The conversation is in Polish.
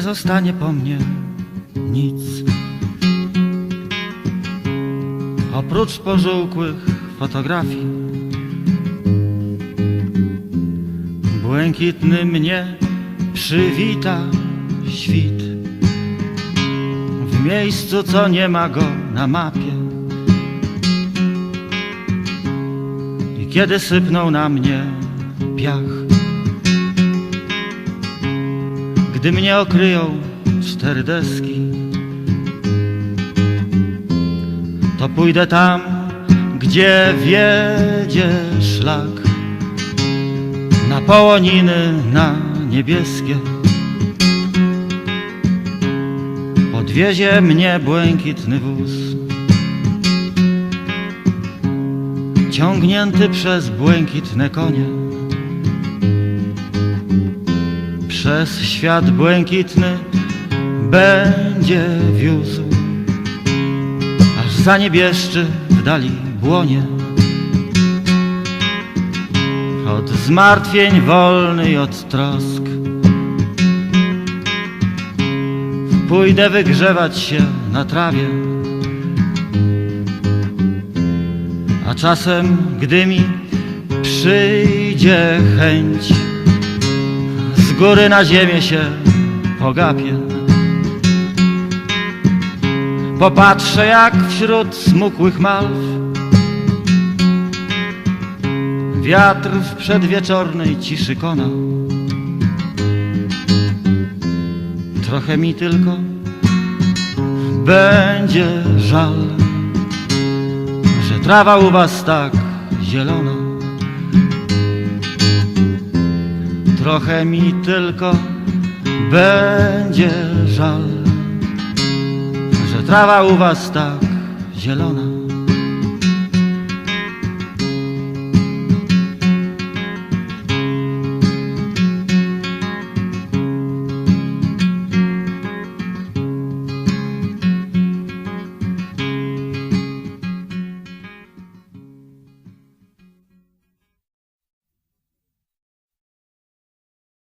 zostanie po mnie nic. Oprócz pożółkłych fotografii, błękitny mnie przywita świt. W miejscu, co nie ma go na mapie. I kiedy sypnął na mnie piach, gdy mnie okryją cztery deski, to pójdę tam, gdzie wiedzie szlak, na połoniny, na niebieskie. Podwiezie mnie błękitny wóz, ciągnięty przez błękitne konie. Przez świat błękitny będzie wiózł, aż zaniebieszczy w dali błonie. Od zmartwień wolny i od trosk. Pójdę wygrzewać się na trawie. A czasem, gdy mi przyjdzie chęć Góry na ziemię się pogapię Popatrzę jak wśród smukłych malw Wiatr w przedwieczornej ciszy kona. Trochę mi tylko będzie żal Że trawa u was tak zielona Trochę mi tylko będzie żal Że trawa u was tak zielona